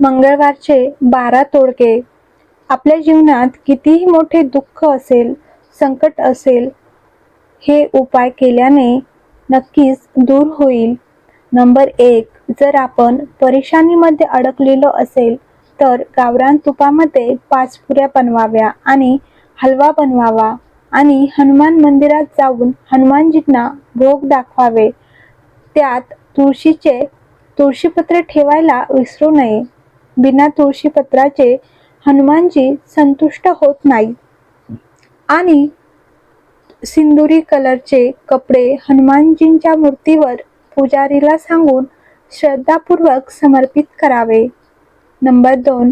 मंगळवारचे बारा तोडके. आपल्या जीवनात कितीही मोठे दुःख असेल संकट असेल हे उपाय केल्याने नक्कीच दूर होईल. नंबर एक जर आपण परेशानीमध्ये अडकलेलो असेल तर गावरान तुपामध्ये पाच पुऱ्या बनवाव्या आणि हलवा बनवावा आणि हनुमान मंदिरात जाऊन हनुमानजींना भोग दाखवावे. त्यात तुळशीचे तुळशीपत्र ठेवायला विसरू नये. बिना तुळशीपत्राचे हनुमानजी संतुष्ट होत नाही. आणि सिंदुरी कलरचे कपडे हनुमानजींच्या मूर्तीवर पुजारीला सांगून श्रद्धापूर्वक समर्पित करावे. नंबर दोन.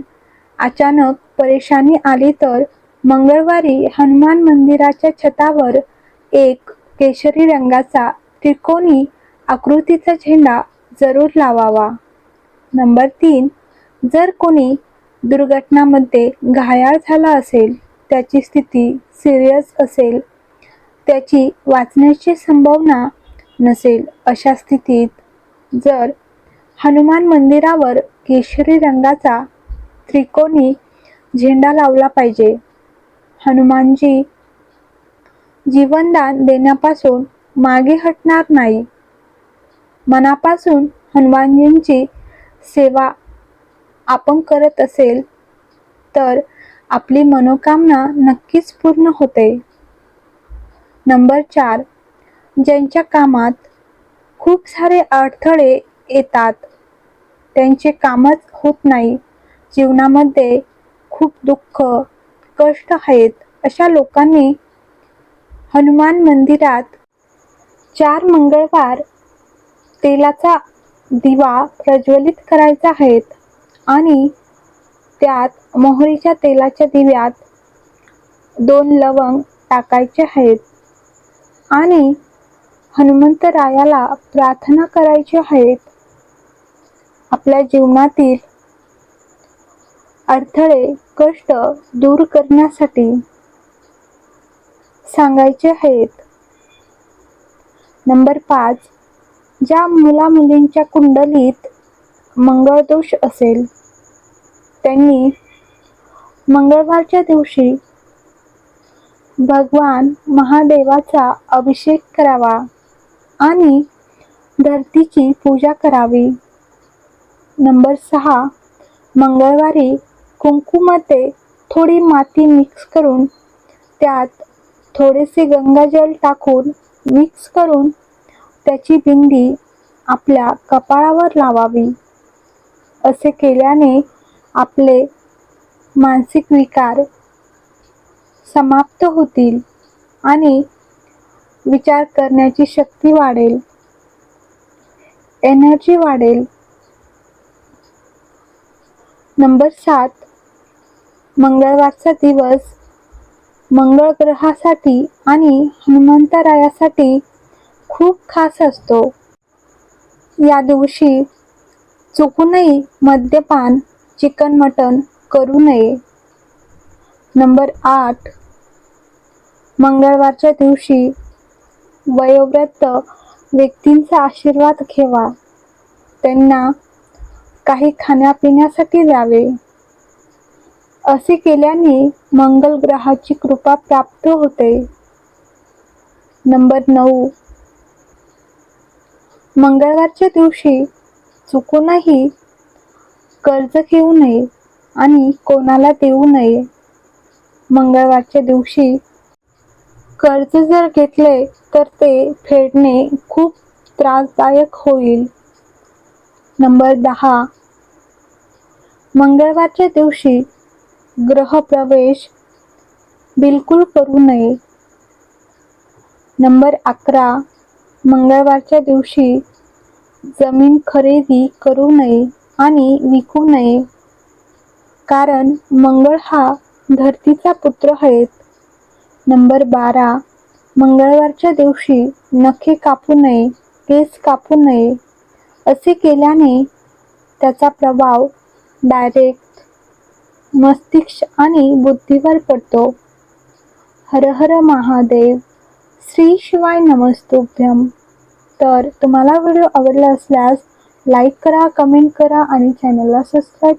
अचानक परेशानी आली तर मंगळवारी हनुमान मंदिराच्या छतावर एक केशरी रंगाचा त्रिकोणी आकृतीचा झेंडा जरूर लावावा. नंबर तीन. जर कोणी दुर्घटनामध्ये घायाळ झाला असेल त्याची स्थिती सिरियस असेल त्याची वाचण्याची संभावना नसेल अशा स्थितीत जर हनुमान मंदिरावर केशरी रंगाचा त्रिकोणी झेंडा लावला पाहिजे हनुमानजी जीवनदान देण्यापासून मागे हटणार नाही. मनापासून हनुमानजींची सेवा आपण करत असेल तर आपली मनोकामना नक्कीच पूर्ण होते. नंबर चार ज्यांच्या कामात खूप सारे अडथळे येतात त्यांचे कामच होत नाही. जीवनामध्ये खूप दुःख कष्ट आहेत अशा लोकांनी हनुमान मंदिरात चार मंगळवार तेलाचा दिवा प्रज्वलित करायचा आहेत आणि त्यात मोहरीच्या तेलाच्या दिव्यात दोन लवंग टाकायचे आहेत आणि हनुमंतरायाला प्रार्थना करायची आहेत. आपल्या जीवनातील अडथळे कष्ट दूर करण्यासाठी सांगायचे आहेत. नंबर पाच ज्या मुला मुलींच्या कुंडलीत मंगळदोष असेल त्यांनी मंगळवारच्या दिवशी भगवान महादेवाचा अभिषेक करावा आणि धरतीची पूजा करावी. नंबर सहा मंगळवारी कुंकूमध्ये थोडी माती मिक्स करून त्यात थोडेसे गंगाजल टाकून मिक्स करून त्याची बिंदी आपल्या कपाळावर लावावी. असे केल्याने आपले मानसिक विकार समाप्त होतील आणि विचार करण्याची शक्ती वाढेल. एनर्जी वाढेल. नंबर सात. मंगळवारचा दिवस मंगळ ग्रहासाठी आणि हनुमंतरायासाठी खूप खास असतो. या दिवशी चुकूनही मद्यपान चिकन मटन करू नये. नंबर आठ. मंगळवारच्या दिवशी वयोव्रत व्यक्तींचा आशीर्वाद घ्यावा त्यांना काही खाण्यापिण्यासाठी द्यावे. असे केल्याने मंगल ग्रहाची कृपा प्राप्त होते. नंबर नऊ. मंगळवारच्या दिवशी चुकूनही कर्ज घेऊ नये आणि कोणाला देऊ नये. मंगळवारच्या दिवशी कर्ज जर घेतले तर ते फेडणे खूप त्रासदायक होईल. नंबर दहा. मंगळवारच्या दिवशी ग्रहप्रवेश बिलकुल करू नये. नंबर अकरा. मंगळवारच्या दिवशी जमीन खरेदी करू नये आणि विकू नये. कारण मंगळ हा धरतीचा पुत्र आहेत. नंबर बारा. मंगळवारच्या दिवशी नखे कापू नये केस कापू नये. असे केल्याने त्याचा प्रभाव डायरेक्ट मस्तिष्क आणि बुद्धीवर पडतो. हर हर महादेव. श्री शिवाय नमस्तुभ्यम. तर तुम्हाला व्हिडिओ आवडला असल्यास लाईक करा कमेंट करा आणि चॅनलला सबस्क्राईब